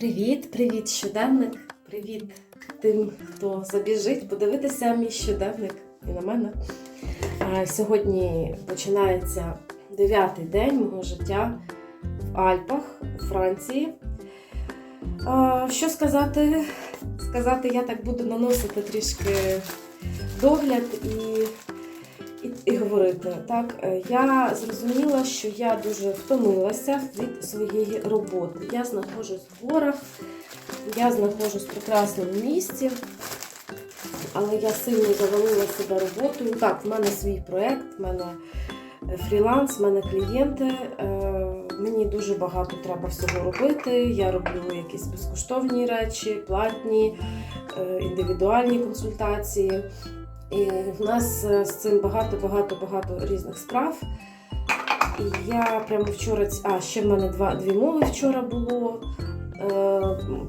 Привіт, привіт, щоденник. Привіт тим, хто забіжить подивитися мій щоденник і на мене. Сьогодні починається дев'ятий день мого життя в Альпах у Франції. Що сказати? Сказати, я так буду наносити трішки догляд і, і, говорити. Так, Е, я зрозуміла, що я дуже втомилася від своєї роботи. Я знаходжусь в горах, я знаходжусь в прекрасному місці, але я сильно завалила себе роботою. Так, в мене свій проєкт, в мене е, фріланс, в мене клієнти. Е, Мені дуже багато треба всього робити. Я роблю якісь безкоштовні речі, платні, індивідуальні консультації. І в нас е, з цим багато-багато-багато різних справ. І я прямо вчора, а ще в мене два, дві мови вчора було. Е,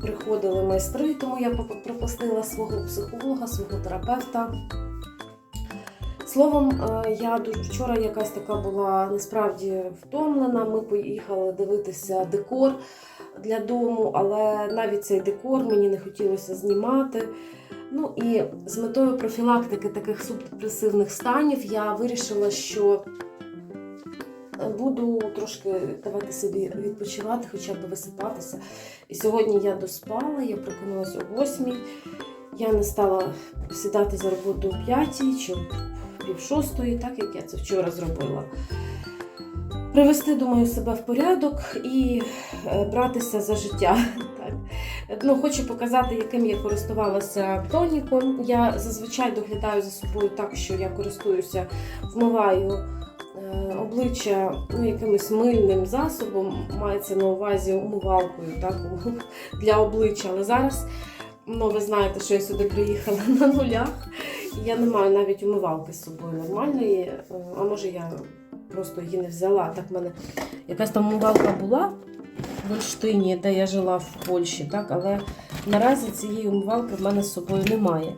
приходили майстри, тому я пропустила свого психолога, свого терапевта. Словом, е, я дуже вчора якась така була насправді втомлена. Ми поїхали дивитися декор для дому, але навіть цей декор мені не хотілося знімати. Ну і з метою профілактики таких субдепресивних станів я вирішила, що буду трошки давати собі відпочивати, хоча б висипатися. І сьогодні я доспала, я прокинулася о 8. Я не стала сідати за роботу о 5 чи пів шостої, так як я це вчора зробила. Привести, думаю, себе в порядок і е, братися за життя. Так. Ну, хочу показати, яким я користувалася тоніком. Я зазвичай доглядаю за собою так, що я користуюся, вмиваю е, обличчя ну, якимось мильним засобом, мається на увазі умивалкою так, для обличчя. Але зараз, ну, ви знаєте, що я сюди приїхала на нулях, я не маю навіть умивалки з собою нормальної, е, а може я просто її не взяла. Так в мене якась там умивалка була в Ольштині, де я жила в Польщі, так, але наразі цієї умивалки в мене з собою немає.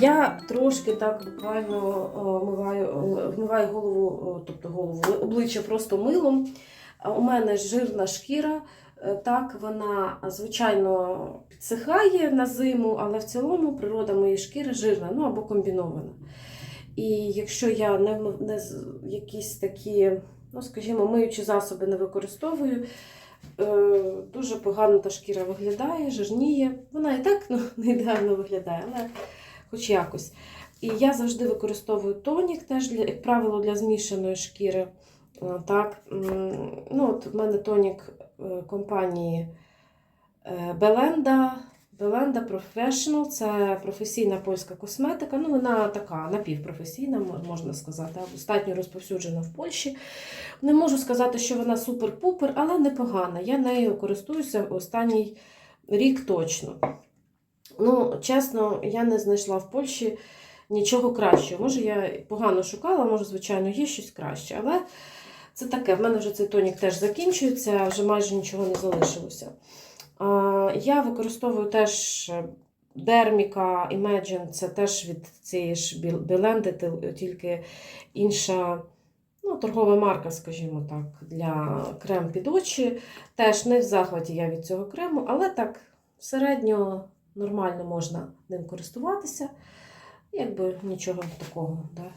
Я трошки так буквально вмиваю, вмиваю голову, тобто голову, обличчя просто милом. У мене жирна шкіра, е, так, вона звичайно підсихає на зиму, але в цілому природа моєї шкіри жирна, ну або комбінована. І якщо я не, не якісь такі, ну скажімо, миючі засоби не використовую, дуже погано та шкіра виглядає, жирніє. Вона і так ну, не ідеально виглядає, але хоч якось. І я завжди використовую тонік, теж для, як правило, для змішаної шкіри. Е, Так, ну, от в мене тонік е, компанії е, Беленда. Беленда Professional це професійна польська косметика. Ну, вона така напівпрофесійна, можна сказати, достатньо розповсюджена в Польщі. Не можу сказати, що вона супер-пупер, але непогана. Я нею користуюся останній рік точно. Ну, чесно, я не знайшла в Польщі нічого кращого. Може, я погано шукала, може, звичайно, є щось краще. Але це таке. В мене вже цей тонік теж закінчується, вже майже нічого не залишилося. А, Я використовую теж Дерміка Imagine, це теж від цієї ж Біленди, тільки інша ну, торгова марка, скажімо так, для крем під очі. Теж не в захваті я від цього крему, але так середньо нормально можна ним користуватися. Якби нічого такого. Да?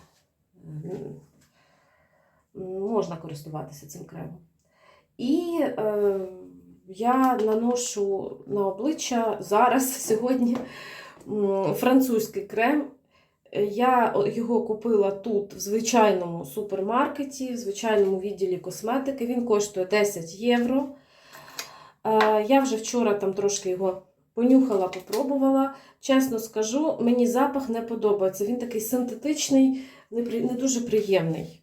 Можна користуватися цим кремом. І е, я наношу на обличчя зараз, сьогодні, французький крем. Е, Я його купила тут, в звичайному супермаркеті, в звичайному відділі косметики. Він коштує 10 євро. Е, Я вже вчора там трошки його понюхала, попробувала. Чесно скажу, мені запах не подобається. Він такий синтетичний, не дуже приємний.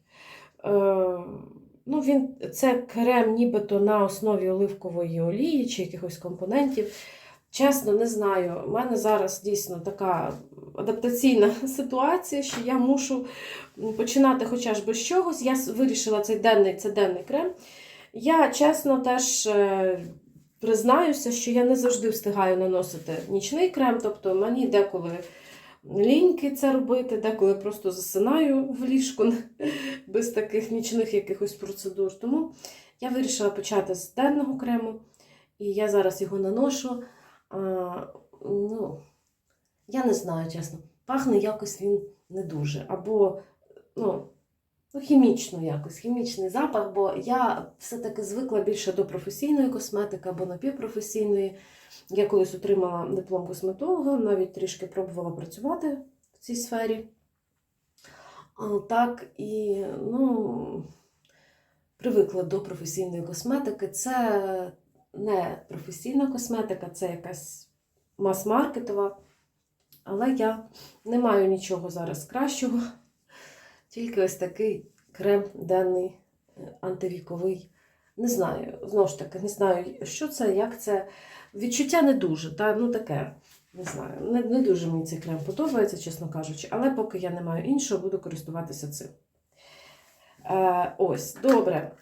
Ну, він, це крем нібито на основі оливкової олії чи якихось компонентів. Чесно, не знаю. У мене зараз дійсно така адаптаційна ситуація, що я мушу починати хоча ж без чогось. Я вирішила цей денний, це денний крем. Я чесно теж е, признаюся, що я не завжди встигаю наносити нічний крем, тобто мені деколи ліньки це робити, деколи просто засинаю в ліжку без таких нічних якихось процедур. Тому я вирішила почати з денного крему. І я зараз його наношу. А, ну, я не знаю, чесно. Пахне якось він не дуже. Або, ну, ну, хімічно якось, хімічний запах, бо я все-таки звикла більше до професійної косметики або напівпрофесійної. Я колись отримала диплом косметолога, навіть трішки пробувала працювати в цій сфері. Так, і ну, привикла до професійної косметики. Це не професійна косметика, це якась мас-маркетова. Але я не маю нічого зараз кращого, тільки ось такий крем денний е, антивіковий. Не знаю, знову ж таки, не знаю, що це, як це. Відчуття не дуже, та, ну таке. Не знаю, не, не дуже мені цей крем подобається, чесно кажучи, але поки я не маю іншого, буду користуватися цим. Е, ось, добре.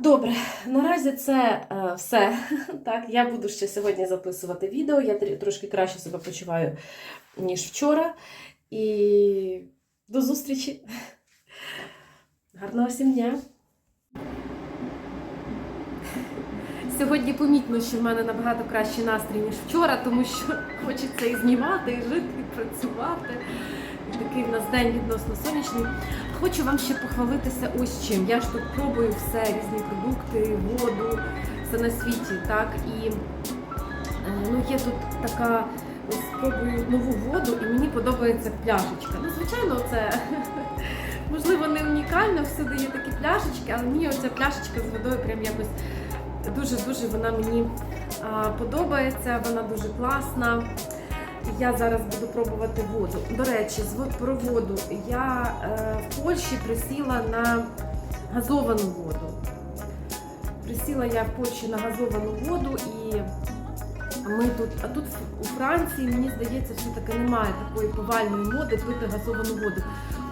Добре, наразі це е, все. Так, я буду ще сьогодні записувати відео. Я трошки краще себе почуваю, ніж вчора. І до зустрічі. Гарного всім дня! Сьогодні помітно, що в мене набагато кращий настрій, ніж вчора, тому що хочеться і знімати, і жити, і працювати. Такий в нас день відносно сонячний. Хочу вам ще похвалитися ось чим. Я ж тут пробую все, різні продукти, воду, все на світі. так, І е, ну, є тут така, ось спробую нову воду, і мені подобається пляшечка. Ну, звичайно, це можливо не унікально, всюди є такі пляшечки, але мені оця пляшечка з водою прям якось дуже-дуже вона мені подобається, вона дуже класна. Я зараз буду пробувати воду. До речі, про воду. Я е, в Польщі присіла на газовану воду. Присіла я в Польщі на газовану воду і ми тут, а тут у Франції, мені здається, все-таки немає такої повальної моди пити газовану воду.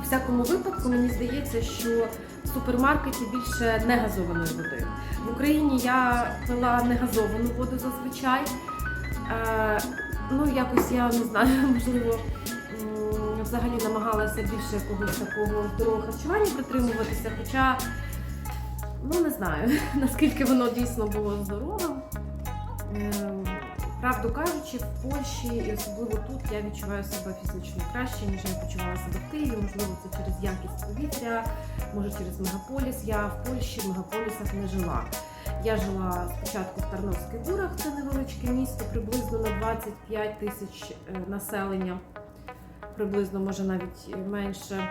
У всякому випадку, мені здається, що в супермаркеті більше не газованої води. В Україні я пила не газовану воду зазвичай. Е, ну, якось я не знаю, можливо, взагалі намагалася більше якогось такого здорового харчування притримуватися, хоча, ну не знаю, наскільки воно дійсно було здоровим. Правду кажучи, в Польщі і особливо тут я відчуваю себе фізично краще, ніж я почувала себе в Києві. Можливо, це через якість повітря, може через мегаполіс. Я в Польщі в мегаполісах не жила. Я жила спочатку в Тарновських горах, це невеличке місто, приблизно на 25 тисяч е, населення, приблизно, може навіть менше.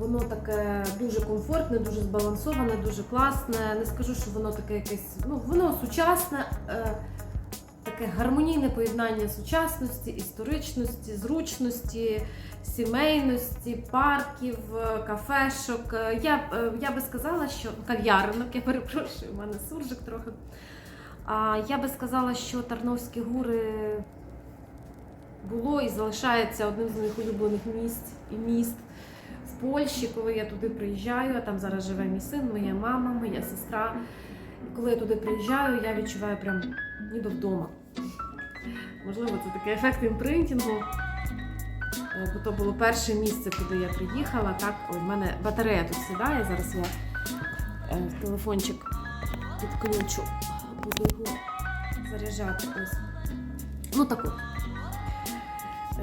Воно таке дуже комфортне, дуже збалансоване, дуже класне. Не скажу, що воно таке якесь, ну воно сучасне, е, таке гармонійне поєднання сучасності, історичності, зручності, сімейності, парків, е, кафешок. Е, Я, е, я би сказала, що кав'яринок, я перепрошую, у мене суржик трохи. А я би сказала, що Тарновські гури було і залишається одним з моїх улюблених місць і міст Польщі, коли я туди приїжджаю, а там зараз живе мій син, моя мама, моя сестра. Коли я туди приїжджаю, я відчуваю прям ніби вдома. Можливо, це такий ефект імпринтінгу. Е, Бо то було перше місце, куди я приїхала. Так, ой, мене батарея тут сідає. Зараз я е, телефончик підключу, буду його заряджати. Ось. Ну так от.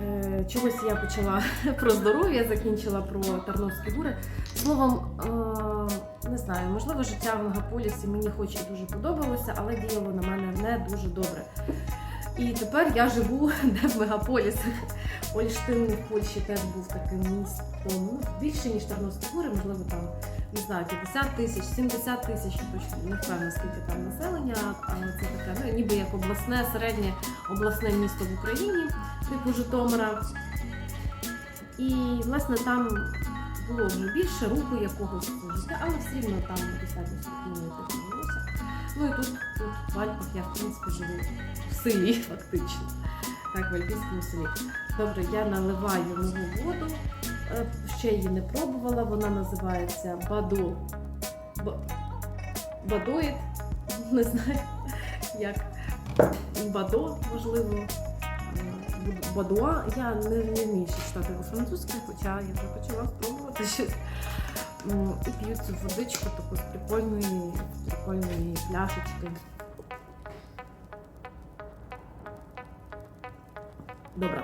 Е, Чогось я почала про здоров'я, закінчила про Тарновські гури. Словом, е, не знаю, можливо, життя в мегаполісі мені хоч і дуже подобалося, але діяло на мене не дуже добре. І тепер я живу де в мегаполісах. Ольштин в Польщі теж був таким містом. Ну, більше, ніж гори, можливо, там не знаю, 50 тисяч, 70 тисяч, точно не впевнена, скільки там населення, але це таке, ну, ніби як обласне, середнє обласне місто в Україні, типу Житомира. І, власне, там було вже більше руху якогось життя, але все рівно там достатньо спокійно жилося. Ну і тут, тут в Альпах я, в принципі, живу в фактично. Так, в Альпійському селі. Добре, я наливаю нову воду. Е, Ще її не пробувала. Вона називається Бадо. Ба- Бадоїд. Не знаю, як. Бадо, можливо. Е, Бадуа. Я не, вмію ще читати французьке, хоча я вже почала спробувати щось. І п'ю цю водичку таку з прикольної, прикольної пляшечки. Добре.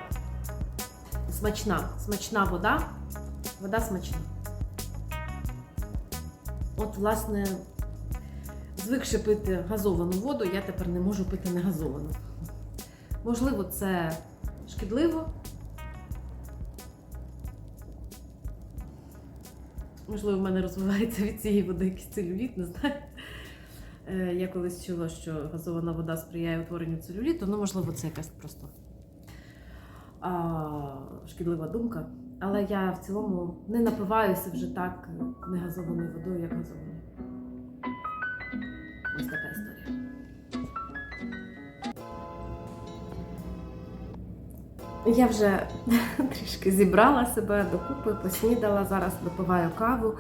Смачна, смачна вода. Вода смачна. От, власне, звикши пити газовану воду, я тепер не можу пити негазовану. Можливо, це шкідливо. Можливо, в мене розвивається від цієї води якийсь целюліт, не знаю. Е, Я колись чула, що газована вода сприяє утворенню целюліту, ну, можливо, це якась просто шкідлива думка. Але я в цілому не напиваюся вже так негазованою водою, як газованою. Ось така історія. Я вже трішки зібрала себе докупи, поснідала, зараз допиваю каву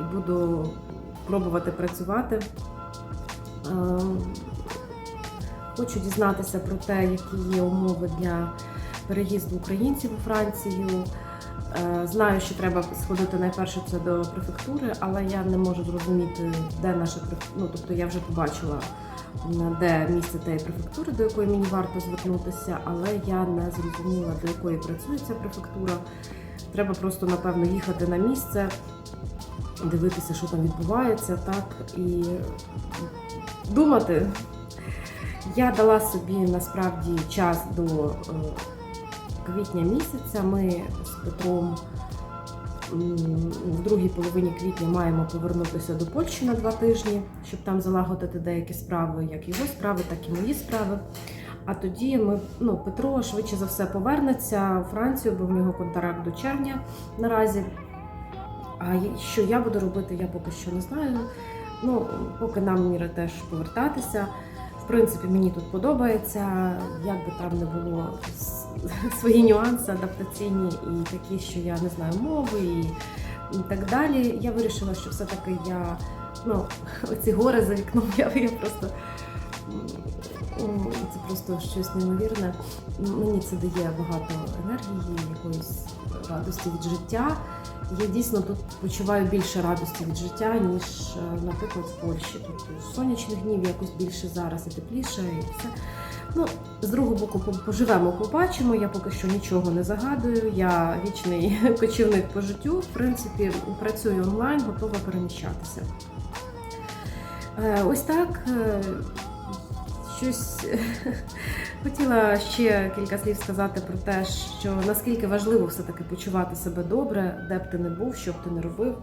і буду пробувати працювати. Ем, Хочу дізнатися про те, які є умови для переїзду українців у Францію. Е, Знаю, що треба сходити найперше це до префектури, але я не можу зрозуміти, де наша. Ну, тобто я вже побачила, де місце тієї префектури, до якої мені варто звернутися, але я не зрозуміла, до якої працює ця префектура. Треба просто, напевно, їхати на місце, дивитися, що там відбувається, так, і думати. Я дала собі насправді час до е, квітня місяця. Ми з Петром в другій половині квітня маємо повернутися до Польщі на два тижні, щоб там залагодити деякі справи, як його справи, так і мої справи. А тоді ми, ну, Петро швидше за все повернеться у Францію, бо в нього контракт до червня наразі. А що я буду робити, я поки що не знаю. Ну, поки нам міра теж повертатися. В принципі, мені тут подобається, як би там не було с- свої нюанси адаптаційні і такі, що я не знаю мови і, і так далі. Я вирішила, що все-таки я ну, оці гори за вікном, я, я просто це просто щось неймовірне. Мені це дає багато енергії, якоїсь радості від життя. Я дійсно тут почуваю більше радості від життя, ніж, е, наприклад, в Польщі. Тут сонячних днів якось більше зараз і тепліше, і все. Ну, з другого боку, поживемо, побачимо. Я поки що нічого не загадую. Я вічний кочівник по життю. В принципі, працюю онлайн, готова переміщатися. Е, Ось так. е, Щось хотіла ще кілька слів сказати про те, що наскільки важливо все-таки почувати себе добре, де б ти не був, що б ти не робив.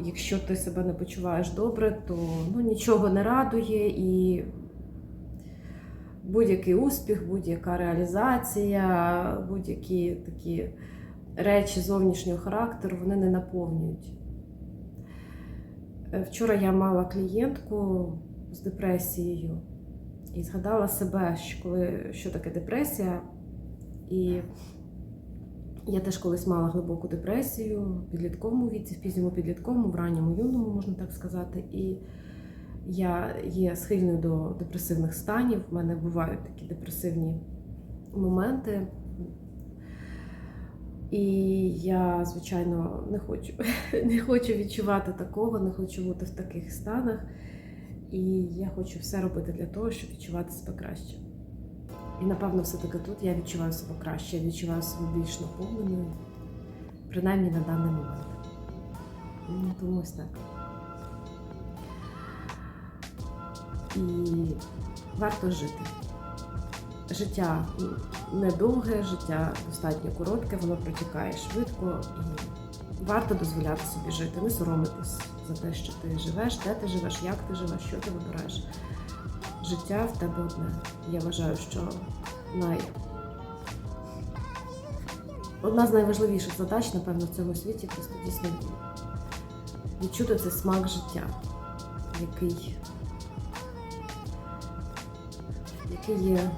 Якщо ти себе не почуваєш добре, то ну, нічого не радує і будь-який успіх, будь-яка реалізація, будь-які такі речі зовнішнього характеру, вони не наповнюють. Е, Вчора я мала клієнтку з депресією і згадала себе, що коли що таке депресія. І я теж колись мала глибоку депресію в підлітковому віці, в пізньому підлітковому, в ранньому юному, можна так сказати. І я є схильною до депресивних станів. В мене бувають такі депресивні моменти. І я, звичайно, не хочу, не хочу відчувати такого, не хочу бути в таких станах. І я хочу все робити для того, щоб відчувати себе краще. І напевно, все-таки тут я відчуваю себе краще, я відчуваю себе більш наповненою, принаймні на даний момент. Ну, Тому ось так. І варто жити. Життя недовге, життя достатньо коротке, воно протікає швидко і варто дозволяти собі жити, не соромитись за те, що ти живеш, де ти живеш, як ти живеш, що ти вибираєш. Життя в тебе одне. Я вважаю, що най... одна з найважливіших задач, напевно, в цьому світі просто дійсно відчути цей смак життя, який, який є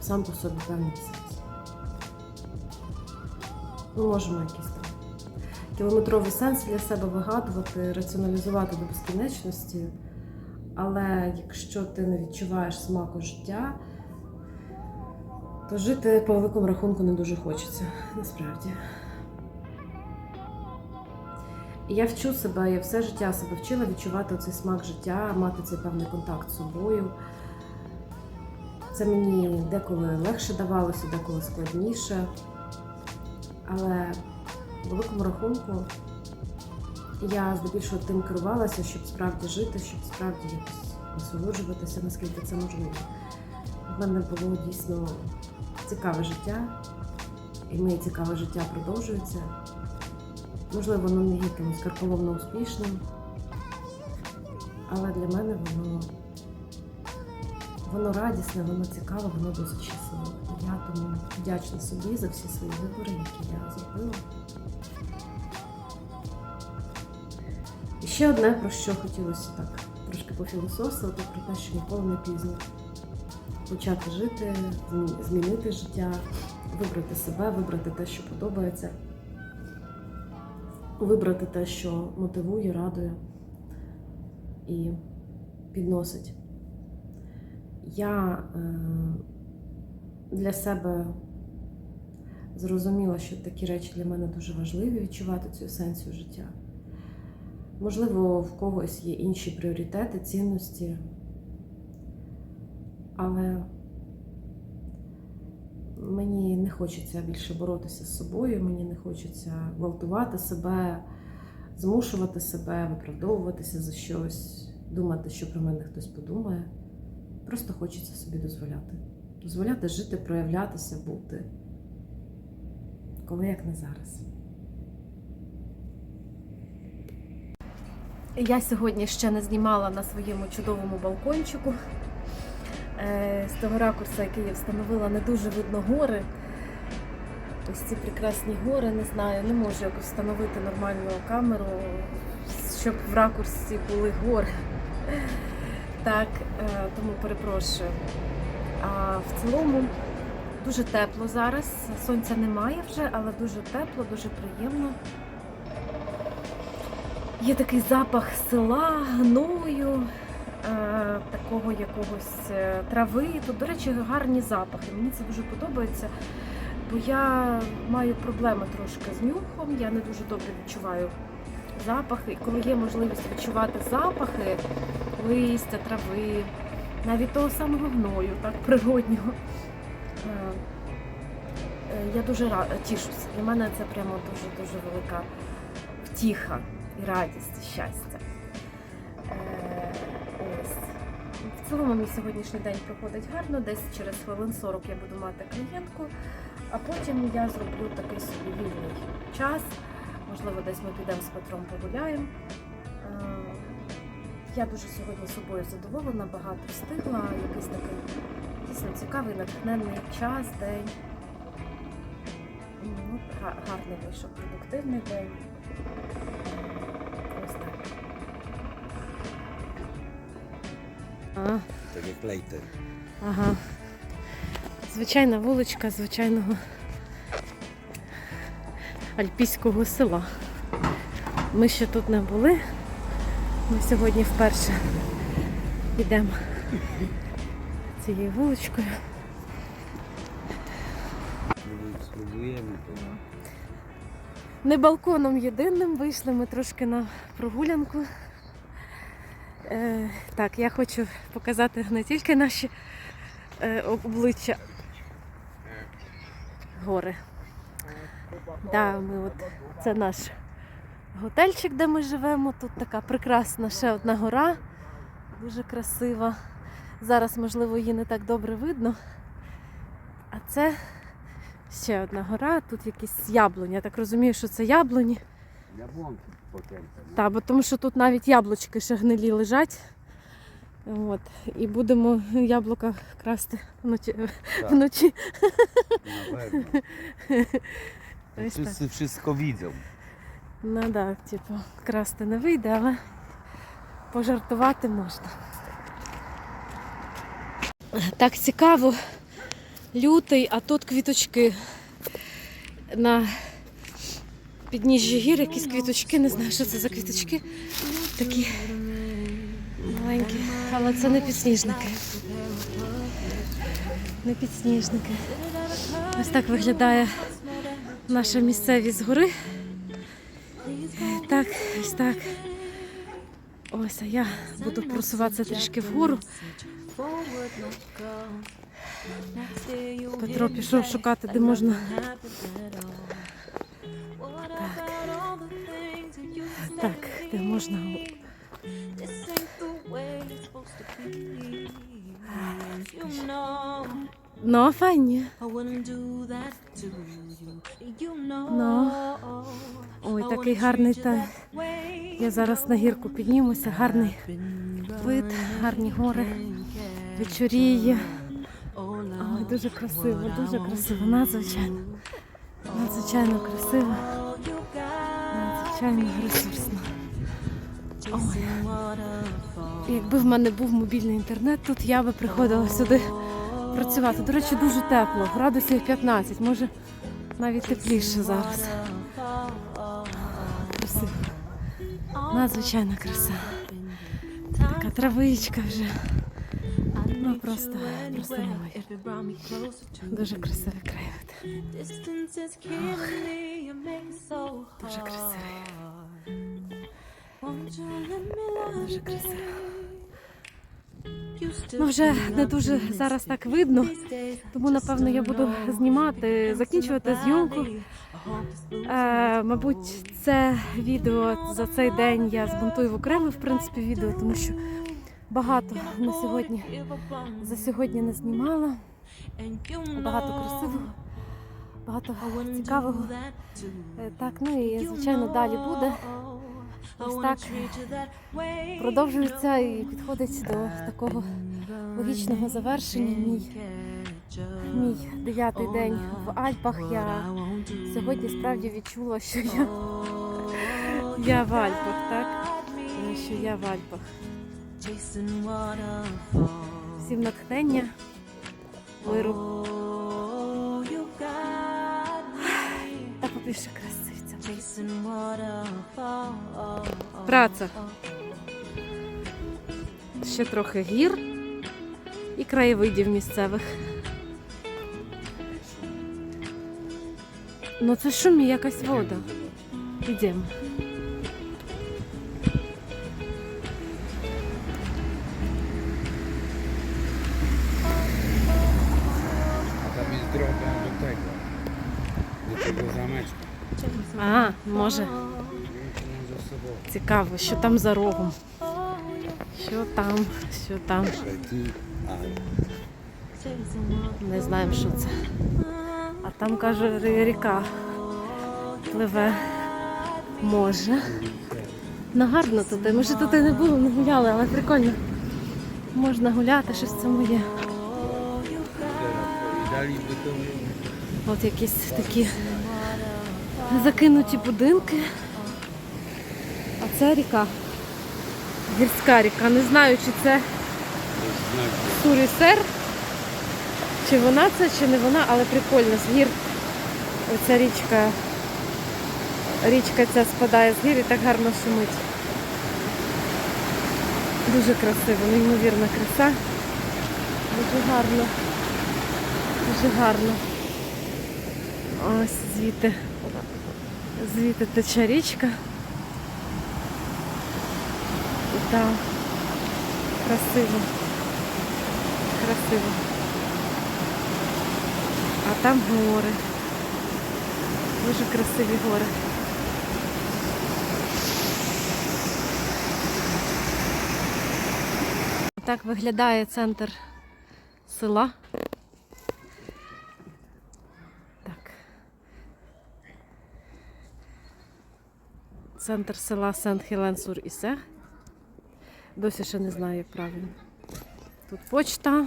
сам по собі певний сенс. Ми можемо якісь там кілометровий сенс для себе вигадувати, раціоналізувати до безкінечності. Але якщо ти не відчуваєш смаку життя, то жити по великому рахунку не дуже хочеться, насправді. Я вчу себе, я все життя себе вчила відчувати цей смак життя, мати цей певний контакт з собою. Це мені деколи легше давалося, деколи складніше. Але в великому рахунку я здебільшого тим керувалася, щоб справді жити, щоб справді якось насолоджуватися, наскільки це можливо. В мене було дійсно цікаве життя, і моє цікаве життя продовжується. Можливо, воно не є якимось карколомно успішним, але для мене воно, воно радісне, воно цікаве, воно досить щасливе. Я тому вдячна собі за всі свої вибори, які я зробила. І ще одне, про що хотілося так трошки пофілософствувати, про те, що ніколи не пізно почати жити, змінити життя, вибрати себе, вибрати те, що подобається, вибрати те, що мотивує, радує і підносить. Я е, для себе зрозуміла, що такі речі для мене дуже важливі відчувати цю есенцію життя. Можливо, в когось є інші пріоритети, цінності, але мені не хочеться більше боротися з собою, мені не хочеться гвалтувати себе, змушувати себе, виправдовуватися за щось, думати, що про мене хтось подумає. Просто хочеться собі дозволяти. Дозволяти жити, проявлятися, бути. Коли як не зараз. Я сьогодні ще не знімала на своєму чудовому балкончику. Е, З того ракурсу, який я встановила, не дуже видно гори. Ось ці прекрасні гори, не знаю, не можу якось встановити нормальну камеру, щоб в ракурсі були гори. Так, е, тому перепрошую. А в цілому дуже тепло зараз. Сонця немає вже, але дуже тепло, дуже приємно. Є такий запах села, гною, такого якогось е, трави. Тут, до речі, гарні запахи. Мені це дуже подобається, бо я маю проблеми трошки з нюхом, я не дуже добре відчуваю запахи. І коли є можливість відчувати запахи листя, трави, навіть того самого гною, так, природнього. е, е, Я дуже тішуся. Для мене це прямо дуже-дуже велика втіха і радість, і щастя. В цілому мій сьогоднішній день проходить гарно, десь через хвилин 40 я буду мати клієнтку, а потім я зроблю такий собі вільний час. Можливо, десь ми підемо з Петром погуляємо. Е, Я дуже сьогодні собою задоволена, багато встигла, якийсь такий дійсно цікавий, натхненний час, день. Ну, гарний вийшов, продуктивний день. А, Так як лейтер. ага. Звичайна вуличка звичайного альпійського села. Ми ще тут не були. Ми сьогодні вперше йдемо цією вуличкою. Не балконом єдиним вийшли ми трошки на прогулянку. Е, так, я хочу показати не тільки наші е, обличчя гори. Да, ми от, це наш готельчик, де ми живемо. Тут така прекрасна ще одна гора, дуже красива. Зараз, можливо, її не так добре видно. А це ще одна гора, тут якісь яблуні. Я так розумію, що це яблуні. Яблонки потенцію. Та, бо тому що тут навіть яблучки ще гнилі лежать. От. І будемо яблука красти вночі. Так. вночі. Ось так. Wszyscy wszystko widzą. Ну так, да, типу, красти не вийде, але пожартувати можна. Так цікаво. Лютий, а тут квіточки. На підніжжі гір якісь квіточки, не знаю, що це за квіточки. Такі маленькі. Але це не підсніжники. Не підсніжники. Ось так виглядає наша місцевість згори. Так, ось так. Ось, а я буду просуватися трішки вгору. Петро пішов шукати, де можна. Можна. Ну, файні. Ну. Ой, такий гарний та. Я зараз на гірку піднімуся, гарний вид, гарні гори, вечоріє. Ой, дуже красиво, дуже красиво, надзвичайно. Надзвичайно красиво, надзвичайно ресурсно. Ой. Якби в мене був мобільний інтернет, тут я би приходила сюди працювати. До речі, дуже тепло, градусів 15, може навіть тепліше зараз. Красиво. Надзвичайна краса. Така травичка вже. Ну просто, просто. Дуже красивий краєвид. Дуже красивий. Ну вже не дуже зараз так видно, тому напевно я буду знімати, закінчувати зйомку. Е, мабуть, це відео за цей день я збунтую в окреме, в принципі, відео, тому що багато на сьогодні за сьогодні не знімала. Багато красивого, багато цікавого. Е, Так, ну і звичайно далі буде. Ось так продовжується і підходить до такого логічного завершення. Мій, мій дев'ятий день в Альпах. Я сьогодні справді відчула, що я, я в Альпах, так? Що я в Альпах. Всім натхнення, миру та побільше красивця. Праця. Ще трохи гір і краєвидів місцевих. Ну це шумі якась вода. Ідемо. Може, цікаво, що там за рогом. Що там, що там. Не знаємо, що це. А там каже ріка пливе. Може. Ну гарно тут. Ми тут і не були, не гуляли, але прикольно. Можна гуляти, щось в цьому є. От якісь такі закинуті будинки. А це ріка. Гірська ріка. Не знаю, чи це. Сурісер. Чи вона це, чи не вона, але прикольно. З гір оця річка. Річка ця спадає з гір і так гарно шумить. Дуже красиво, неймовірна краса. Дуже гарно. Дуже гарно. Ось звідти. Звідти тече річка. І там красиво. Красиво. А там гори. Дуже красиві гори. Так виглядає центр села. Центр села Сент-Хелен-Сур-Ісе. Досі ще не знаю, як правильно. Тут почта,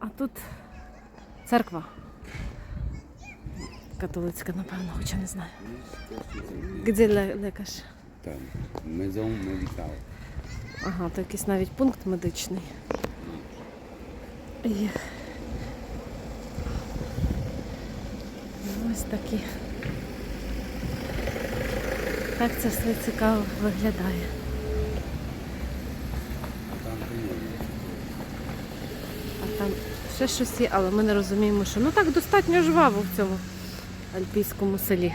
а тут церква. Католицька, напевно, хоча не знаю. Де ле- лекар? Tam. Maison médicale. Ага, то якийсь навіть пункт медичний. І... Ось такі. Так це все цікаво виглядає. А там ще щось є, але ми не розуміємо, що ну так достатньо жваво в цьому альпійському селі.